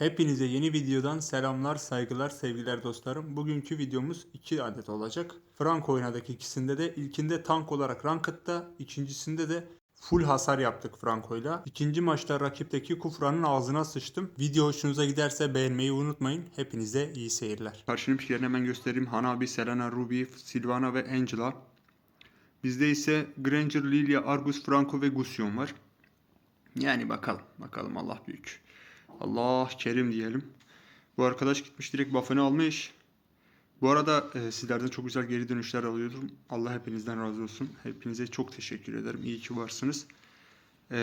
Hepinize yeni videodan selamlar, saygılar, sevgiler dostlarım. Bugünkü videomuz 2 adet olacak. Frank oynadaki ikisinde de ilkinde tank olarak Ranked'da, ikincisinde de full hasar yaptık Franco'yla. İkinci maçta rakipteki Kufra'nın ağzına sıçtım. Video hoşunuza giderse beğenmeyi unutmayın. Hepinize iyi seyirler. Karşının pikilerini hemen göstereyim. Hanabi, Selena, Ruby, Sylvana ve Angela. Bizde ise Granger, Lilia, Argus, Franco ve Gusion var. Yani bakalım. Bakalım Allah büyük. Allah kerim diyelim. Bu arkadaş gitmiş direkt buff'ını almış. Bu arada e, sizlerden çok güzel geri dönüşler alıyorum. Allah hepinizden razı olsun. Hepinize çok teşekkür ederim. İyi ki varsınız. E,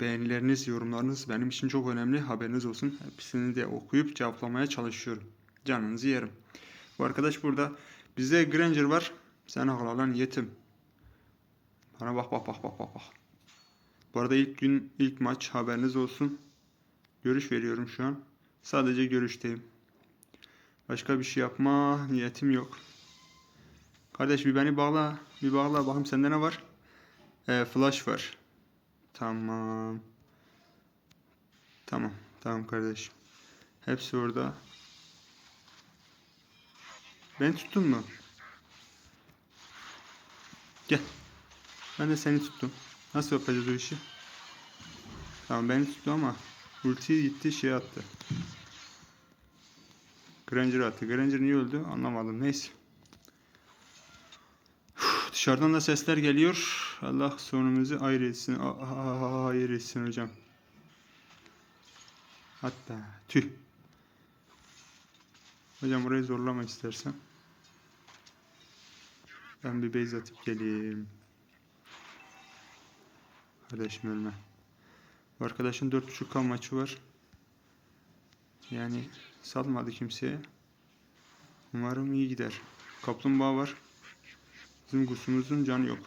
beğenileriniz, yorumlarınız benim için çok önemli. Haberiniz olsun. Hepsini de okuyup cevaplamaya çalışıyorum. Canınızı yerim. Bu arkadaş burada. Bizde Granger var. Sen ağla lan yetim. Bana bak bak bak bak bak. Bu arada ilk gün ilk maç haberiniz olsun. Görüş veriyorum şu an. Sadece görüşteyim. Başka bir şey yapma niyetim yok. Kardeş bir beni bağla. Bir bağla bakayım sende ne var? Ee, flash var. Tamam. Tamam. Tamam kardeşim. Hepsi orada. Ben tuttun mu? Gel. Ben de seni tuttum. Nasıl yapacağız o işi? Tamam beni tuttu ama ulti gitti şey attı. Granger attı. Granger niye öldü anlamadım. Neyse. Uf, Dışarıdan da sesler geliyor. Allah sonumuzu ayrı etsin. A- a- Hayır etsin hocam. Hatta tüh. Hocam burayı zorlama istersen. Ben bir base atıp geleyim. Kardeşim ölme. Bu arkadaşın 4.5K maçı var. Yani salmadı kimseye. Umarım iyi gider. Kaplumbağa var. Bizim gusumuzun canı yok.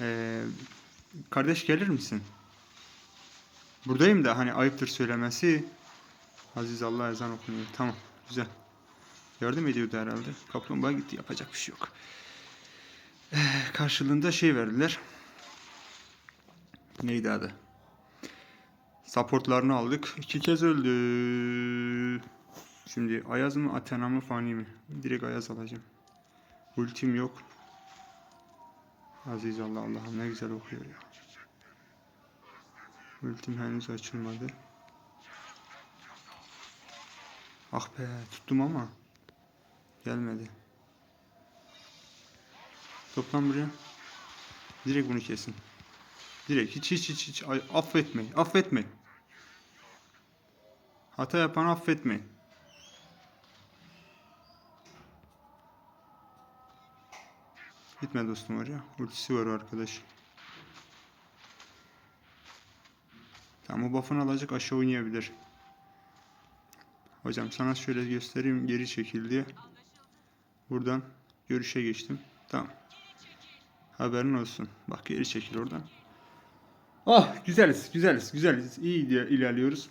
Ee, kardeş gelir misin? Buradayım da hani ayıptır söylemesi. Aziz Allah ezan okunuyor. Tamam. Güzel. Yardım ediyordu herhalde. Kaplumbağa gitti. Yapacak bir şey yok. Ee, karşılığında şey verdiler. Neydi adı? Supportlarını aldık. İki kez öldü. Şimdi Ayaz mı Athena mı Fani mi? Direkt Ayaz alacağım. Ultim yok. Aziz Allah Allah'ım ne güzel okuyor ya. Ultim henüz açılmadı. Ah be tuttum ama gelmedi. Toplam buraya. Direkt bunu kesin. Direkt hiç hiç hiç hiç affetmeyin. Affetmeyin. Hata yapan affetmeyin. Gitme dostum oraya. Ultisi var arkadaş. Tamam o buff'ını alacak aşağı oynayabilir. Hocam sana şöyle göstereyim geri çekil diye. Buradan görüşe geçtim. Tamam. Haberin olsun. Bak geri çekil oradan. Ah güzeliz güzeliz güzeliz. İyi diye ilerliyoruz.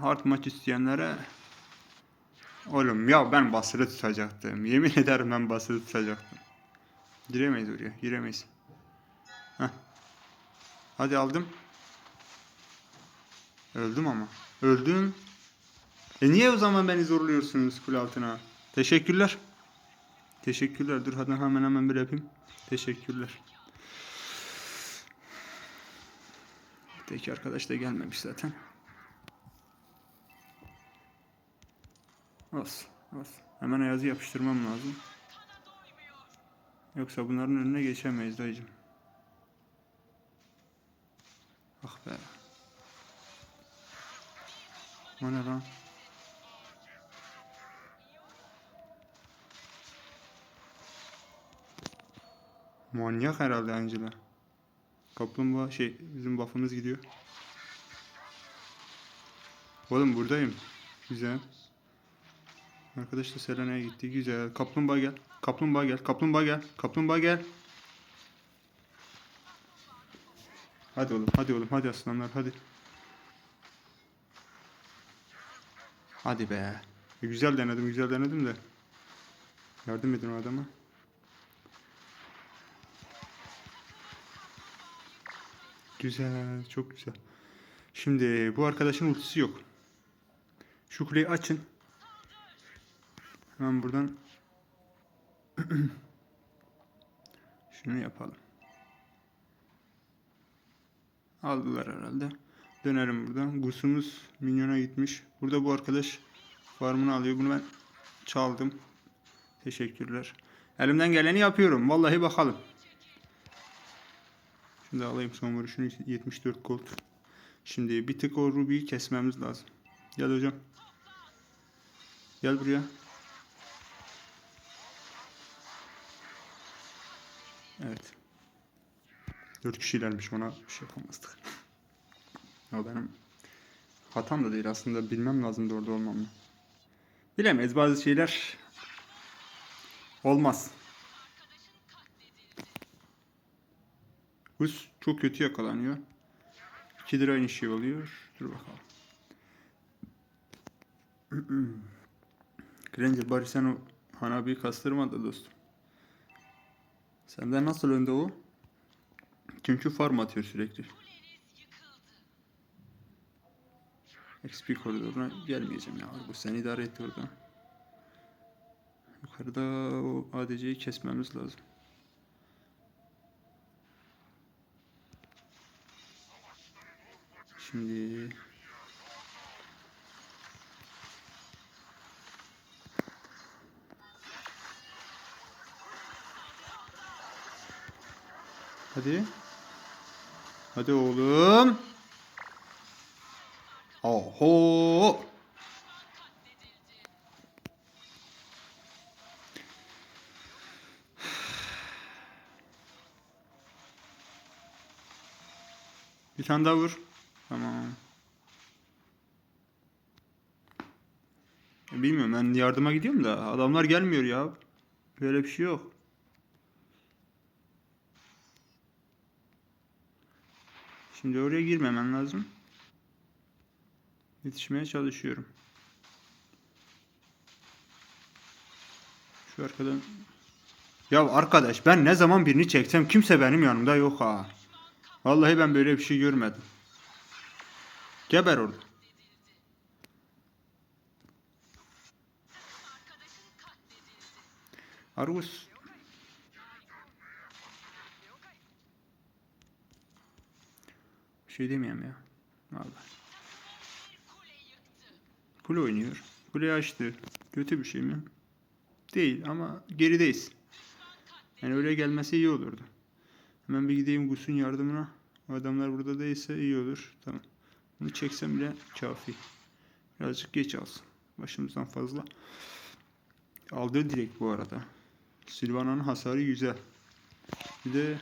Hard maç isteyenlere Oğlum ya ben basılı tutacaktım. Yemin ederim ben basılı tutacaktım. Giremeyiz oraya. Giremeyiz. Heh. Hadi aldım. Öldüm ama. Öldün. E niye o zaman beni zorluyorsunuz kul altına? Teşekkürler. Teşekkürler. Dur hadi hemen hemen bir yapayım. Teşekkürler. Tek arkadaş da gelmemiş zaten. Olsun. Olsun. Hemen Ayaz'ı yapıştırmam lazım. Yoksa bunların önüne geçemeyiz dayıcım. Ah be. O ne lan? Manyak herhalde Angela. Kaplumbağa şey bizim buff'ımız gidiyor. Oğlum buradayım. Güzel. Arkadaş da Selena'ya gitti. Güzel. Kaplumbağa gel. Kaplumbağa gel. Kaplumbağa gel. Kaplumbağa gel. Hadi oğlum. Hadi oğlum. Hadi aslanlar. Hadi. Hadi be. E, güzel denedim. Güzel denedim de. Yardım edin o adama. Güzel, çok güzel. Şimdi bu arkadaşın ultisi yok. Şu kuleyi açın. Hemen buradan şunu yapalım. Aldılar herhalde. Dönelim buradan. Gusumuz minyona gitmiş. Burada bu arkadaş farmını alıyor. Bunu ben çaldım. Teşekkürler. Elimden geleni yapıyorum. Vallahi bakalım. Da alayım son vuruşunu 74 gold. Şimdi bir tık o Ruby'yi kesmemiz lazım. Gel hocam. Gel buraya. Evet. 4 kişilermiş ona bir şey yapamazdık. ya benim hatam da değil aslında bilmem lazımdı orada olmam. Bilemeyiz bazı şeyler olmaz. Gus çok kötü yakalanıyor. 2 lira aynı şey oluyor. Dur bakalım. Granger bari sen o Hanabi'yi kastırma da dostum. Senden nasıl önde o? Çünkü farm atıyor sürekli. XP koridoruna gelmeyeceğim ya. Bu sen idare et orada. Yukarıda o ADC'yi kesmemiz lazım. Şimdi Hadi. Hadi oğlum. Oho. Bir tane daha vur. Tamam. Bilmiyorum ben yardıma gidiyorum da adamlar gelmiyor ya. Böyle bir şey yok. Şimdi oraya girmemen lazım. Yetişmeye çalışıyorum. Şu arkadan. Ya arkadaş ben ne zaman birini çeksem kimse benim yanımda yok ha. Vallahi ben böyle bir şey görmedim. Geber orada. Argus. Bir şey demeyeyim ya. Vallahi. Kule oynuyor. Kuleyi açtı. Kötü bir şey mi? Değil ama gerideyiz. Yani öyle gelmesi iyi olurdu. Hemen bir gideyim Gus'un yardımına. O adamlar burada değilse iyi olur. Tamam. Bunu çeksem bile kafi. Birazcık geç alsın. Başımızdan fazla. Aldığı direkt bu arada. Silvana'nın hasarı güzel. Bir de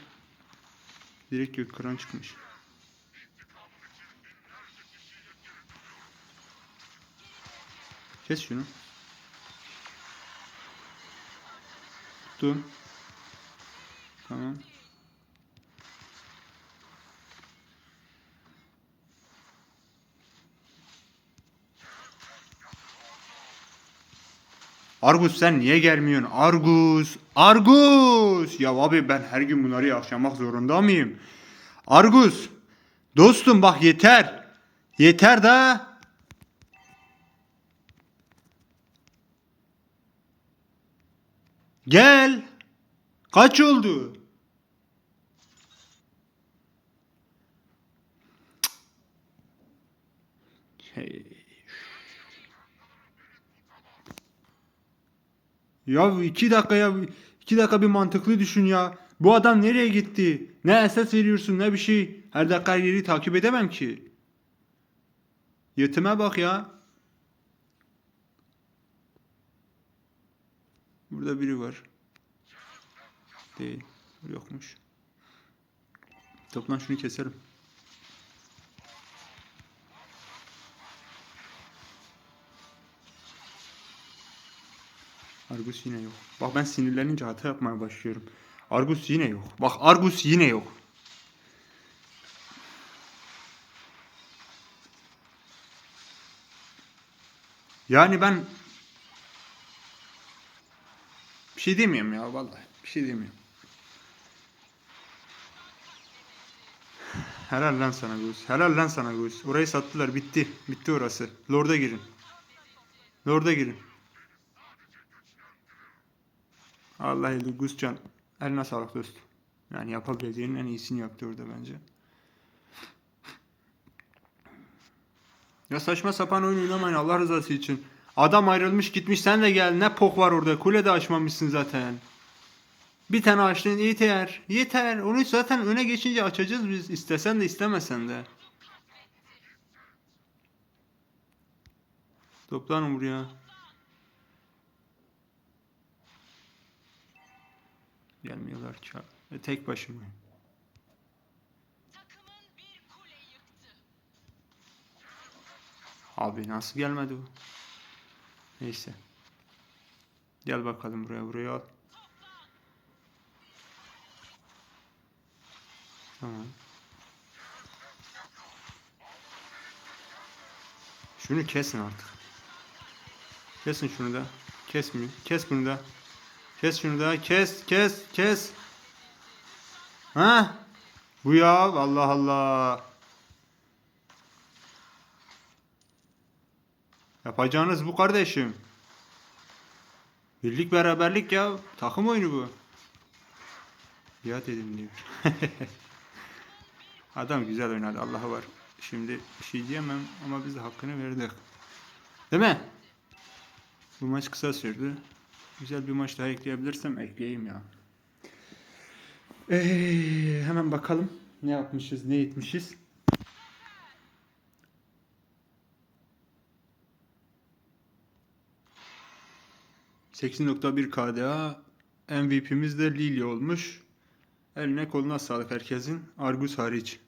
direkt gök kıran çıkmış. Kes şunu. Tuttum. Tamam. Argus sen niye gelmiyorsun? Argus! Argus! Ya abi ben her gün bunları yaşamak zorunda mıyım? Argus! Dostum bak yeter. Yeter da. Gel. Kaç oldu? Hey. Ya iki dakika ya iki dakika bir mantıklı düşün ya. Bu adam nereye gitti? Ne esas veriyorsun ne bir şey. Her dakika yeri takip edemem ki. Yetime bak ya. Burada biri var. Değil. Yokmuş. Toplan şunu keselim. Argus yine yok. Bak ben sinirlenince hata yapmaya başlıyorum. Argus yine yok. Bak Argus yine yok. Yani ben bir şey demiyorum ya vallahi. Bir şey demiyorum. Helal lan sana Gus. Helal lan sana Gus. Orayı sattılar. Bitti. Bitti orası. Lord'a girin. Lord'a girin. Allah eli Guscan. Eline sağlık dost. Yani yapabileceğinin en iyisini yaptı orada bence. Ya saçma sapan oyun oynamayın Allah rızası için. Adam ayrılmış gitmiş sen de gel. Ne pok var orada. Kule de açmamışsın zaten. Bir tane açtın yeter. Yeter. Onu zaten öne geçince açacağız biz. İstesen de istemesen de. Toplanın buraya. Gelmiyorlar abi. Ve tek başıma. Abi nasıl gelmedi bu? Neyse. Gel bakalım buraya buraya al. Tamam. Şunu kesin artık. Kesin şunu da. Kesmiyor. Kes bunu da. Kes şunu da. Kes, kes, kes. Ha? Bu ya Allah Allah. Yapacağınız bu kardeşim. Birlik beraberlik ya. Takım oyunu bu. Biat edin diyor. Adam güzel oynadı. Allah'a var. Şimdi bir şey diyemem ama biz de hakkını verdik. Değil mi? Bu maç kısa sürdü. Güzel bir maç daha ekleyebilirsem ekleyeyim ya. Ee, hemen bakalım ne yapmışız, ne etmişiz. ...8.1 KDA... ...MVP'miz de Lily olmuş. Eline koluna sağlık herkesin. Argus hariç.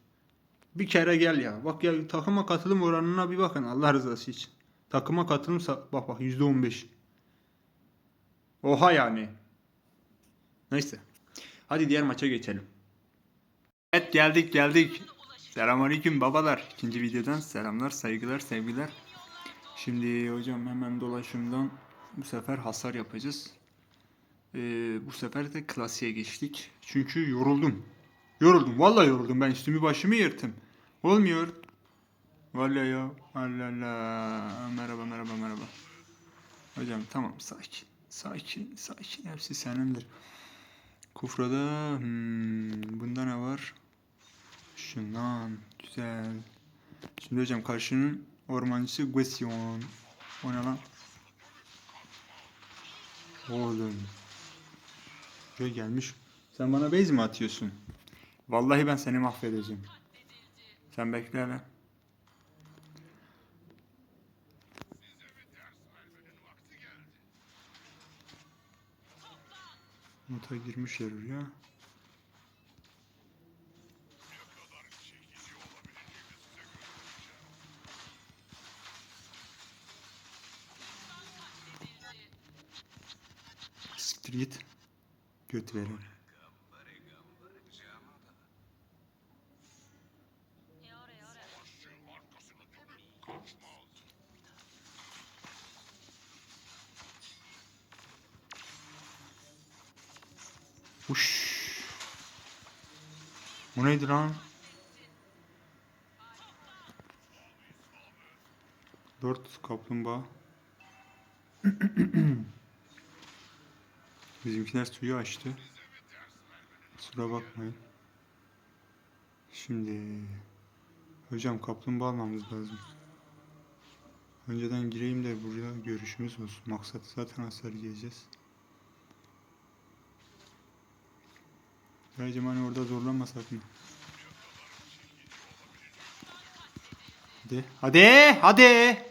Bir kere gel ya. Bak ya takıma katılım oranına bir bakın Allah rızası için. Takıma katılım bak bak %15. Oha yani. Neyse. Hadi diğer maça geçelim. Evet geldik geldik. Selamünaleyküm babalar. İkinci videodan selamlar, saygılar, sevgiler. Şimdi hocam hemen dolaşımdan bu sefer hasar yapacağız. Ee, bu sefer de klasiğe geçtik. Çünkü yoruldum. Yoruldum. Vallahi yoruldum. Ben üstümü başımı yırttım. Olmuyor. Vallahi ya. Allah Allah. Merhaba merhaba merhaba. Hocam tamam sakin. Sakin sakin. Hepsi senindir. Kufrada hmm, bunda ne var? Şundan. Güzel. Şimdi hocam karşının ormancısı Guestion. O ne lan? Oğlum. Şöyle gelmiş. Sen bana base mi atıyorsun? Vallahi ben seni mahvedeceğim. Sen bekle hele. Nota girmişler oraya. Neydi lan? Dört kaplumbağa. Bizimkiler suyu açtı. Kusura bakmayın. Şimdi hocam kaplumbağa almamız lazım. Önceden gireyim de burada görüşümüz olsun. Maksat zaten hasar yiyeceğiz. Hani orada zorlanmasak mı? Hadi. Hadi. Hadi.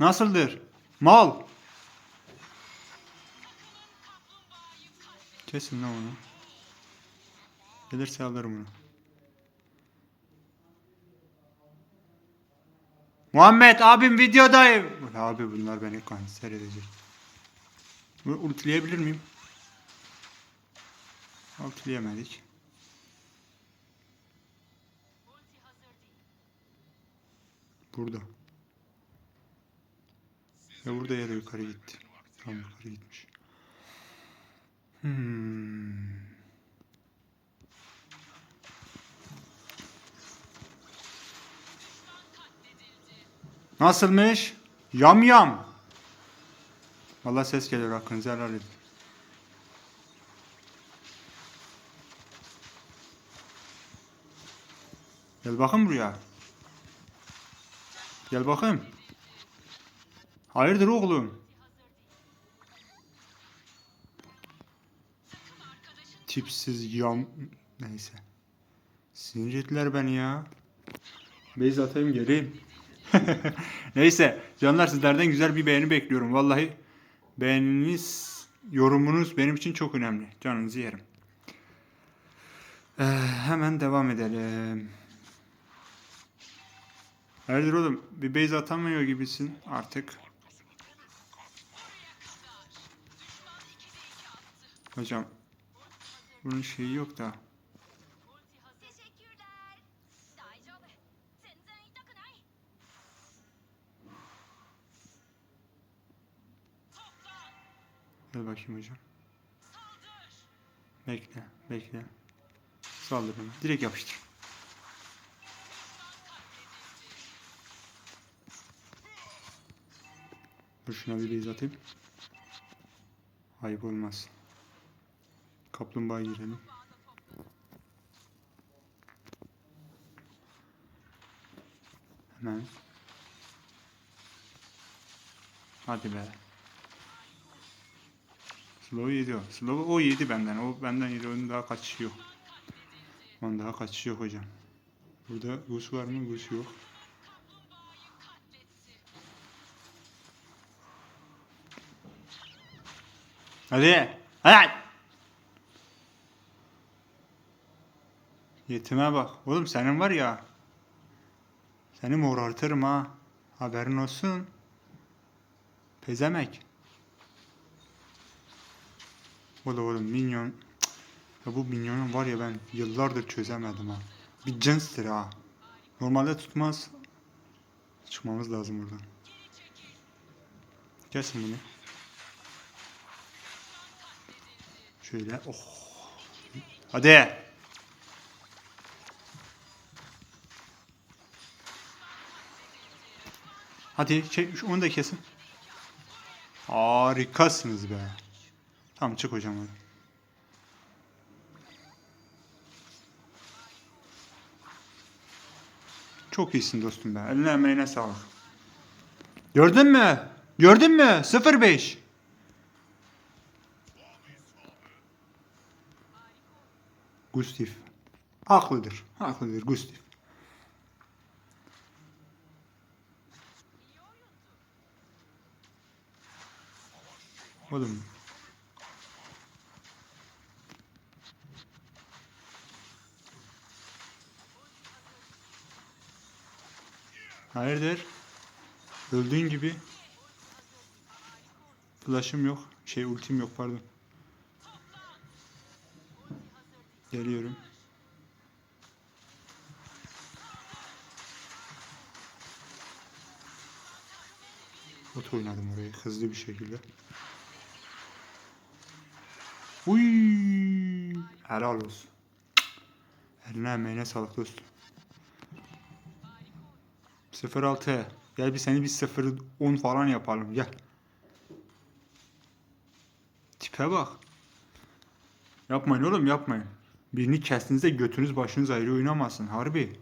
Nasıldır? Mal. Kesin lan onu. Gelirse alırım onu. Muhammed abim videodayım. Abi bunlar beni kanser edecek. Bunu ultileyebilir miyim? Altleyemedik. Burada. Ve burada ya da yukarı gitti. Tam yukarı gitmiş. Hmm. Nasılmış? Yam yam. Valla ses geliyor hakkınızı helal edin. Gel bakın buraya. Gel bakayım. Hayırdır oğlum? Tipsiz yam... Neyse. Sinir beni ya. Beyz atayım geleyim. Neyse canlar sizlerden güzel bir beğeni bekliyorum. Vallahi beğeniniz, yorumunuz benim için çok önemli. Canınızı yerim. Ee, hemen devam edelim. Hayırdır oğlum? Bir base atamıyor gibisin artık. Hocam. Bunun şeyi yok da. Dur bakayım hocam. Bekle, bekle. Saldır beni. Direkt yapıştır. Dur şuna bir base atayım. Ayıp olmaz. Kaplumbağa girelim. Hemen. Hadi be. Slow yedi o. Slow o yedi benden. O benden yedi. Onun daha kaçışı yok. Onun daha kaçışı yok hocam. Burada Gus var mı? Gus yok. Hadi. Hadi. Yetime bak. Oğlum senin var ya. Seni morartırım ha. Haberin olsun. Pezemek. O da oğlum minyon. Ya bu minyonu var ya ben yıllardır çözemedim ha. Bir cinstir ha. Normalde tutmaz. Çıkmamız lazım buradan. Kesin bunu. Şöyle. Oh. Hadi. Hadi çek, şu- onu da kesin. Harikasınız be. Tamam çık hocam hadi. Çok iyisin dostum be. Eline emeğine sağlık. Gördün mü? Gördün mü? 05. Gustav. Haklıdır. Haklıdır Gustav. Oğlum Hayırdır? Öldüğün gibi. Flash'ım yok. Şey ultim yok pardon. Geliyorum. Bot oynadım orayı hızlı bir şekilde. Uy! Helal olsun. Eline emeğine sağlık dostum. 06. Gel bir seni bir 0 10 falan yapalım gel. Tipe bak. Yapmayın oğlum yapmayın. Birini kestiğinizde götünüz başınız ayrı oynamasın harbi.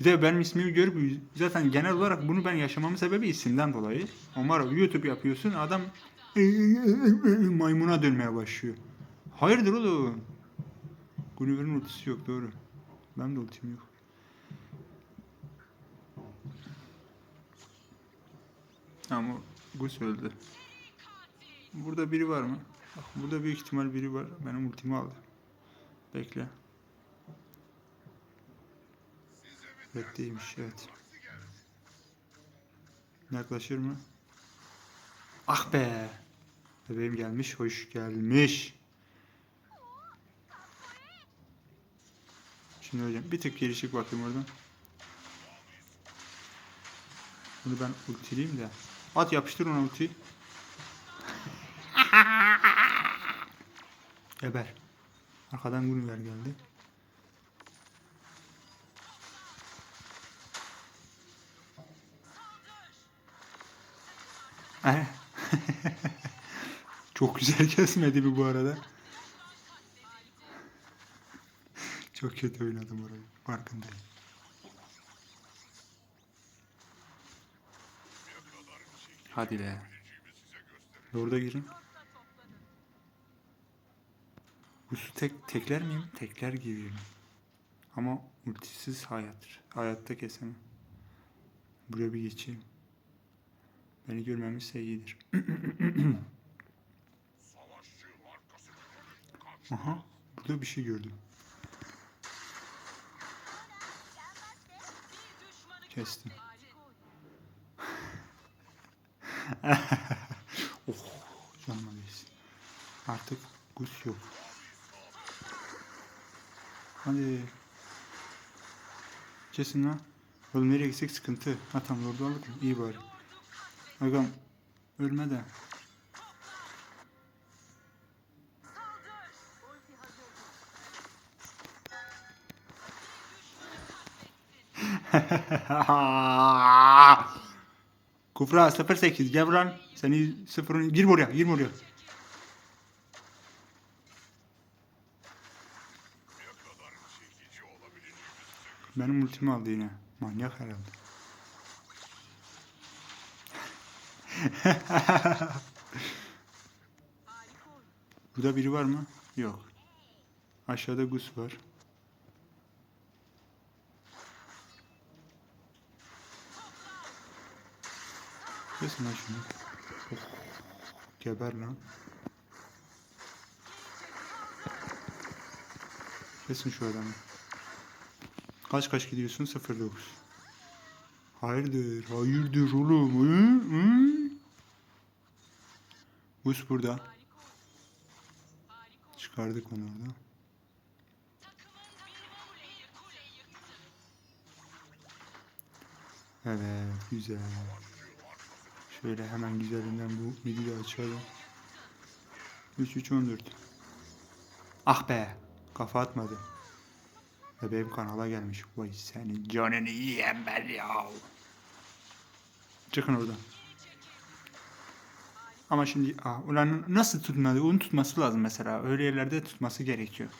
Bir de benim ismimi görüp zaten genel olarak bunu ben yaşamamın sebebi isimden dolayı. Omar YouTube yapıyorsun adam maymuna dönmeye başlıyor. Hayırdır oğlum? Gulliver'in ultisi yok doğru. Benim de ultim yok. Ama Gus öldü. Burada biri var mı? Bak, burada büyük ihtimal biri var. Benim ultimi aldı. Bekle. Evet değilmiş evet. Yaklaşır mı? Ah be. Bebeğim gelmiş. Hoş gelmiş. Şimdi hocam bir tık geri çık bakayım oradan. Bunu ben ultileyim de. At yapıştır ona ultiyi. Geber. Arkadan Grunver geldi. Eh. Çok güzel kesmedi bir bu arada. Çok kötü oynadım orayı. Farkındayım. Hadi be. Doğru da girin. Bu su tek tekler miyim? Tekler gibiyim. Ama ultisiz hayattır. Hayatta kesemem. Buraya bir geçeyim. Beni görmemişse iyidir. Aha. Burada bir şey gördüm. Kestim. oh, canıma değsin. Artık Gus yok. Hadi. Kesin lan. Oğlum nereye gitsek sıkıntı. Ha tamam orada aldık? İyi bari. Agam ölme de. Kufra 08 gel lan. Seni sıfırın gir buraya gir buraya. Benim ultimi aldı yine. Manyak herhalde. Burada biri var mı? Yok. Aşağıda Gus var. Kesin lan şunu. Of. Geber lan. Kesin şu adamı. Kaç kaç gidiyorsun? 09. Hayırdır? Hayırdır oğlum? Hı? Hı? Bus burada. Çıkardık onu orada. Evet, güzel. Şöyle hemen güzelinden bu midi açalım. 3 3 14. Ah be, kafa atmadı. Ve benim kanala gelmiş. Vay senin canını yiyem ben ya. Çıkın oradan. Ama şimdi ah, ulan nasıl tutmadı? Onu tutması lazım mesela. Öyle yerlerde tutması gerekiyor.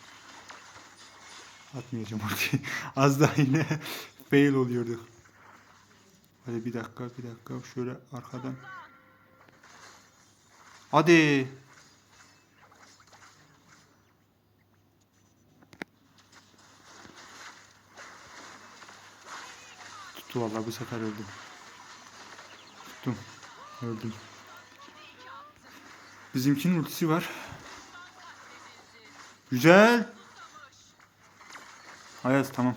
Atmayacağım orayı. Az daha yine fail oluyorduk. Hadi bir dakika bir dakika şöyle arkadan. Hadi. Tuttu vallahi bu sefer öldüm. Tuttum. Öldüm. Bizimkinin ultisi var. Güzel. Ayaz tamam.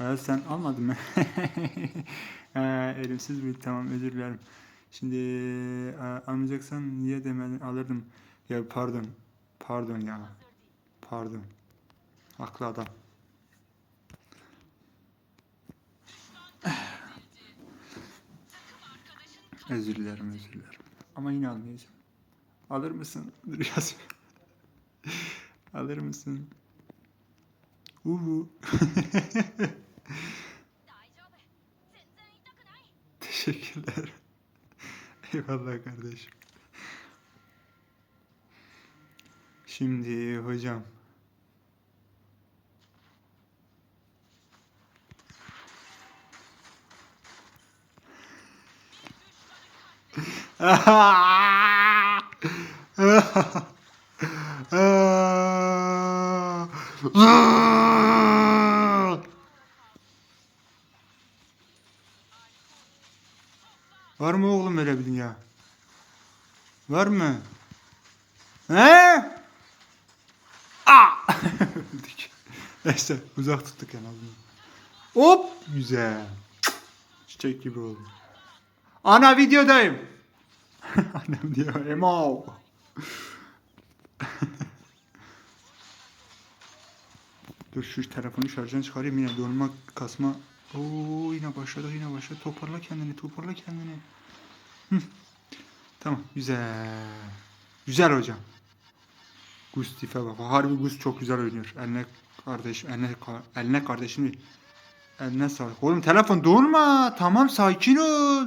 Ayaz sen almadın mı? elimsiz bir tamam özür dilerim. Şimdi e, almayacaksan niye demedin alırdım. Ya pardon. Pardon ya. Pardon. Haklı adam. Özür dilerim, özür dilerim. Ama yine almayacağım. Alır mısın? Dur yaz. Alır mısın? Uhu. Teşekkürler. Eyvallah kardeşim. Şimdi hocam Var mı oğlum öyle bir dünya? Var mı? He? Aa! Öldük. Neyse uzak tuttuk en azından. Hop! Güzel. Çiçek gibi oldu. Ana videodayım. Annem diyor Emo. Dur şu telefonu şarjdan çıkarayım yine donma kasma. Oo yine başladı yine başladı. Toparla kendini toparla kendini. Tamam güzel. Güzel hocam. Gus tipe bak. Harbi Gus çok güzel oynuyor. Eline kardeşim eline, eline kardeşim değil. Eline sağlık. Oğlum telefon durma. Tamam sakin ol.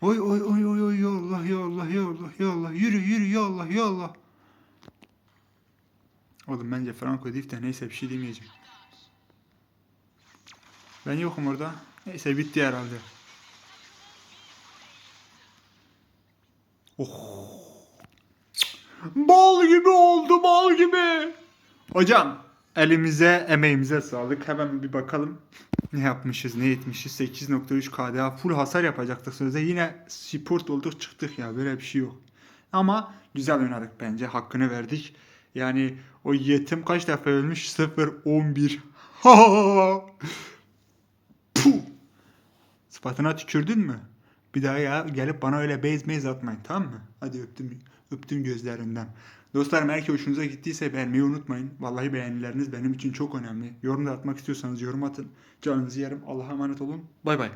Oy oy oy oy oy ya Allah ya Allah ya Allah ya Allah yürü yürü ya Allah ya Allah. Oğlum bence Franco Dif de neyse bir şey demeyeceğim. Ben yokum orada. Neyse bitti herhalde. Oh. Bal gibi oldu bal gibi. Hocam elimize emeğimize sağlık. Hemen bir bakalım. Ne yapmışız ne etmişiz 8.3 KDA full hasar yapacaktık sözde yine support olduk çıktık ya böyle bir şey yok. Ama güzel oynadık bence hakkını verdik. Yani o yetim kaç defa ölmüş 0 11. Puh. Sıfatına tükürdün mü? Bir daha ya gelip bana öyle base maze atmayın tamam mı? Hadi öptüm öptüm gözlerinden. Dostlarım eğer ki hoşunuza gittiyse beğenmeyi unutmayın. Vallahi beğenileriniz benim için çok önemli. Yorum da atmak istiyorsanız yorum atın. Canınızı yerim. Allah'a emanet olun. Bay bay.